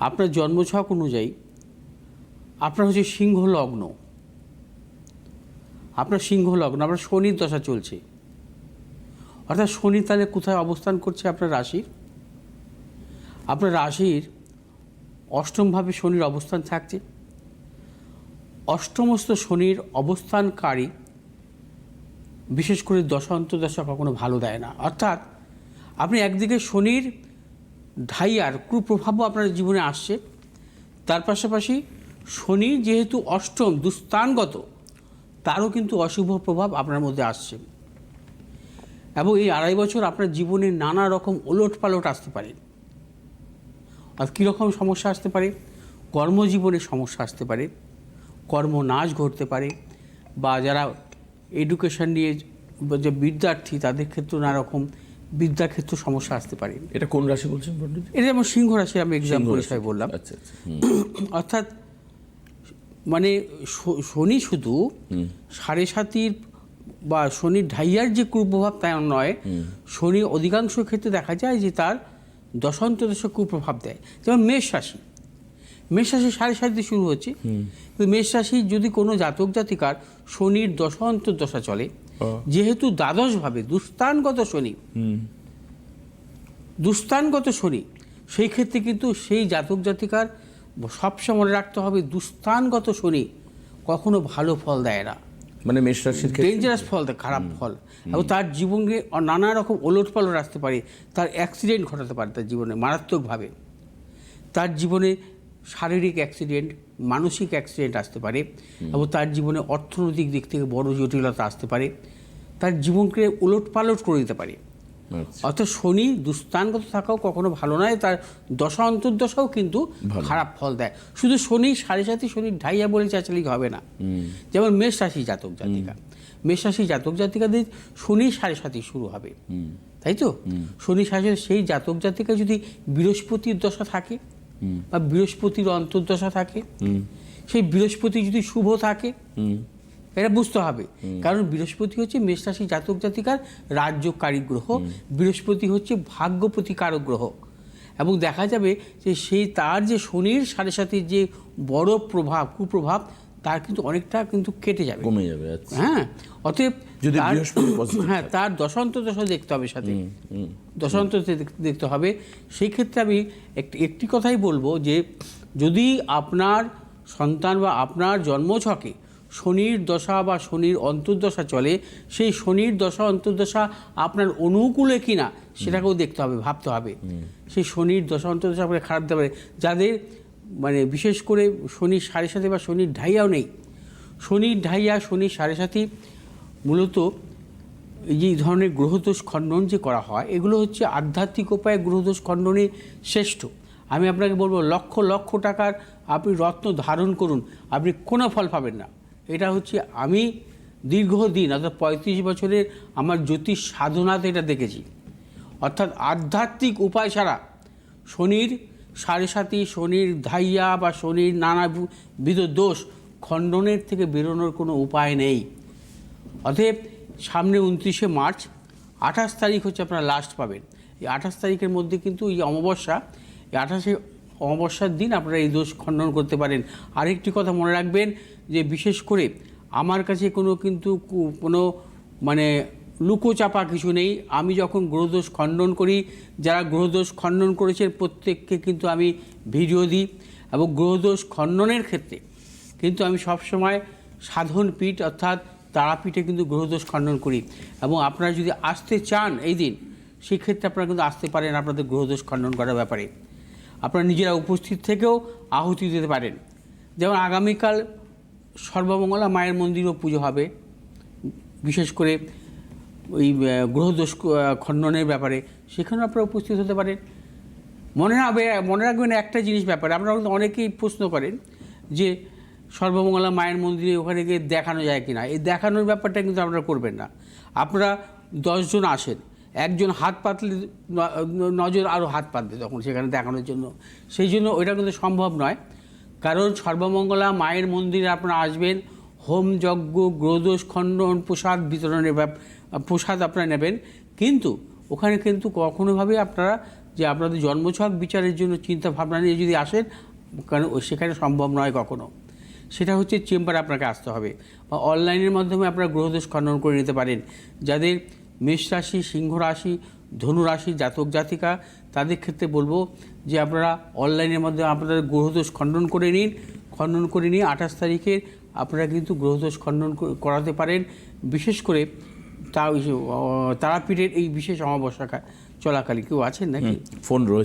আপনার জন্মছক অনুযায়ী আপনার হচ্ছে সিংহ লগ্ন আপনার সিংহ লগ্ন আপনার শনির দশা চলছে। অর্থাৎ শনি তাহলে কোথায় অবস্থান করছে আপনার রাশির? আপনার রাশির অষ্টমভাবে শনির অবস্থান থাকছে। অষ্টমস্ত শনির অবস্থানকারী বিশেষ করে দশা, অন্তর্দশা কখনো ভালো দেয় না। অর্থাৎ আপনি একদিকে শনির ঢাইয়ার কুপ্রভাবও আপনার জীবনে আসছে। তার পাশাপাশি শনি যেহেতু অষ্টম দুস্থানগত, তারও কিন্তু অশুভ প্রভাব আপনার মধ্যে আসছে। এবং এই আড়াই বছর আপনার জীবনে নানা রকম ওলট পালট আসতে পারে। আর কীরকম সমস্যা আসতে পারে? কর্মজীবনে সমস্যা আসতে পারে। কর্ম কর্মনাশ ঘটতে পারে। বা যারা এডুকেশন নিয়ে যে বিদ্যার্থী, তাদের ক্ষেত্রে নানা রকম বিদ্যাক্ষেত্র সমস্যা আসতে পারে। এটা কোন রাশি বলছেন পণ্ডিত? এটা যেমন সিংহ রাশি আমি এক্সাম্পল হিসাবে বললাম। আচ্ছা আচ্ছা অর্থাৎ মানে শনি শুধু সাড়ে সাতির বা শনির ঢাইয়ার যে কুপ্রভাব তাই নয় শনি অধিকাংশ ক্ষেত্রে দেখা যায় যে তার দশান্ত দশা কুপ্রভাব দেয়। যেমন মেষ রাশি মেষ রাশি সাড়ে সাতিতে শুরু হচ্ছে। কিন্তু মেষ রাশি যদি কোনো জাতক জাতিকার শনির দশা চলে যেহেতু দ্বাদশভাবে দুস্থানগত শনি দুস্থানগত শনি সেই ক্ষেত্রে কিন্তু সেই জাতক জাতিকার সবসময় মনে রাখতে হবে দুস্থানগত শনি কখনো ভালো ফল দেয় না। মানে মেষ রাশির ডেঞ্জারাস ফল দেয় খারাপ ফল। এবং তার জীবনে নানা রকম ওলট পালট আসতে পারে তার অ্যাক্সিডেন্ট ঘটাতে পারে তার জীবনে মারাত্মকভাবে। তার জীবনে শারীরিক অ্যাক্সিডেন্ট মানসিক অ্যাক্সিডেন্ট আসতে পারে এবং তার জীবনে অর্থনৈতিক দিক থেকে বড় জটিলতা আসতে পারে। তার জীবনকে ওলট পালট করে দিতে পারে। আচ্ছা, অর্থাৎ শনি দুস্থানগত থাকাও কখনো ভালো নয় তার দশা অন্তর্দশাও কিন্তু খারাপ ফল দেয়। শুধু শনি সাড়ে সাথে শনির ঢাইয়া বলে চাচালি হবে না। যেমন মেষ রাশি জাতক জাতিকা। মেষ রাশি জাতক জাতিকাদের শনি সাড়ে সাথে শুরু হবে। তাই তো? শনি সাড়ে সেই জাতক জাতিকা যদি বৃহস্পতির দশা থাকে বা বৃহস্পতির অন্তর্দশা থাকে সেই বৃহস্পতি যদি শুভ থাকে হুম, এটা বুঝতে হবে। কারণ বৃহস্পতি হচ্ছে মেষরাশি জাতক জাতিকার রাজ্যকারী গ্রহ বৃহস্পতি হচ্ছে ভাগ্য ভাগ্যপ্রতিকারক গ্রহ। এবং দেখা যাবে যে সেই তার যে শনির সাথে সাথে যে বড় প্রভাব কুপ্রভাব তার কিন্তু অনেকটা কিন্তু কেটে যাবে। কমে যাবে আচ্ছা। হ্যাঁ অতএব যদি হ্যাঁ তার দশান্ত দশা দেখতে হবে সাথে। দশান্ত দেখতে হবে। সেই ক্ষেত্রে আমি একটি একটি কথাই বলব যে যদি আপনার সন্তান বা আপনার জন্মছকে শনির দশা বা শনির অন্তর্দশা চলে সেই শনির দশা অন্তর্দশা আপনার অনুকূলে কিনা সেটাকেও দেখতে হবে ভাবতে হবে। সেই শনির দশা অন্তর্দশা আপনার খারাপ দিতে পারে। যাদের মানে বিশেষ করে শনির সাড়ে সাথে বা শনির ঢাইয়াও নেই। শনির ঢাইয়া, শনির সাড়ে সাথে মূলত এই যে ধরনের গ্রহদোষ খণ্ডন যে করা হয়, এগুলো হচ্ছে আধ্যাত্মিক উপায়ে গ্রহদোষ খণ্ডনে শ্রেষ্ঠ। আমি আপনাকে বলব, লক্ষ লক্ষ টাকার আপনি রত্ন ধারণ করুন, আপনি কোনো ফল পাবেন না। এটা হচ্ছে আমি দীর্ঘদিন, অর্থাৎ পঁয়ত্রিশ বছরের আমার জ্যোতিষ সাধনাতে এটা দেখেছি। অর্থাৎ আধ্যাত্মিক উপায় ছাড়া শনির সাড়ে সাতি শনির ধাইয়া বা শনির নানাবিধ দোষ খণ্ডনের থেকে বেরোনোর কোনো উপায় নেই। অতএব সামনে উনত্রিশে মার্চ, আঠাশ তারিখ হচ্ছে আপনারা লাস্ট পাবেন। এই আঠাশ তারিখের মধ্যে কিন্তু এই অমাবস্যা, এই আঠাশে অমাবস্যার দিন আপনারা এই দোষ খণ্ডন করতে পারেন। আরেকটি কথা মনে রাখবেন যে বিশেষ করে আমার কাছে কোনো কিন্তু কোনো মানে লুকোচাপা কিছু নেই। আমি যখন গ্রহদোষ খণ্ডন করি, যারা গ্রহদোষ খণ্ডন করেছেন প্রত্যেককে কিন্তু আমি ভিডিও দিই এবং গ্রহদোষ খণ্ডনের ক্ষেত্রে কিন্তু আমি সবসময় সাধন পীঠ অর্থাৎ তারাপীঠে কিন্তু গ্রহদোষ খণ্ডন করি এবং আপনারা যদি আসতে চান এই দিন, সেক্ষেত্রে আপনারা কিন্তু আসতে পারেন আপনাদের গ্রহদোষ খণ্ডন করার ব্যাপারে। আপনারা নিজেরা উপস্থিত থেকেও আহুতি দিতে পারেন। যেমন আগামীকাল সর্বমঙ্গলা মায়ের মন্দিরও পুজো হবে। বিশেষ করে ওই গ্রহদোষ খণ্ডনের ব্যাপারে, সেখানেও আপনারা উপস্থিত হতে পারেন। মনে রাখবে মনে রাখবেন একটা জিনিস ব্যাপারে, আপনারা কিন্তু অনেকেই প্রশ্ন করেন যে সর্বমঙ্গলা মায়ের মন্দিরে ওখানে গিয়ে দেখানো যায় কি না এই দেখানোর ব্যাপারটা কিন্তু আপনারা করবেন না। আপনারা দশজন আসেন, একজন হাত পাতলে নজর আরও হাত পাতবে তখন সেখানে দেখানোর জন্য। সেই জন্য ওইটা কিন্তু সম্ভব নয়। কারণ সর্বমঙ্গলা মায়ের মন্দিরে আপনারা আসবেন, হোম যজ্ঞ, গ্রহদোষ, খণ্ডন, প্রসাদ বিতরণের প্রসাদ আপনারা নেবেন। কিন্তু ওখানে কিন্তু কখনোভাবে আপনারা যে আপনাদের জন্মছক বিচারের জন্য চিন্তা ভাবনা নিয়ে যদি আসেন কারণ সেখানে সম্ভব নয় কখনো। সেটা হচ্ছে চেম্বারে আপনাকে আসতে হবে বা অনলাইনের মাধ্যমে আপনারা গ্রহদোষ খণ্ডন করে নিতে পারেন। যাদের মেষ রাশি, সিংহ রাশি ধনুরাশি জাতক, জাতিকা, তাদের ক্ষেত্রে বলব যে আপনারা অনলাইনের মাধ্যমে আপনাদের গ্রহদোষ খণ্ডন করে নিন। খণ্ডন করে নিয়ে আঠাশ তারিখে আপনারা কিন্তু গ্রহদোষ খণ্ডন করাতে পারেন। বিশেষ করে তা তারাপীঠের এই বিশেষ অমাবস্যা চলাকালীন কেউ আছেন নাকি? ফোন রয়েছে।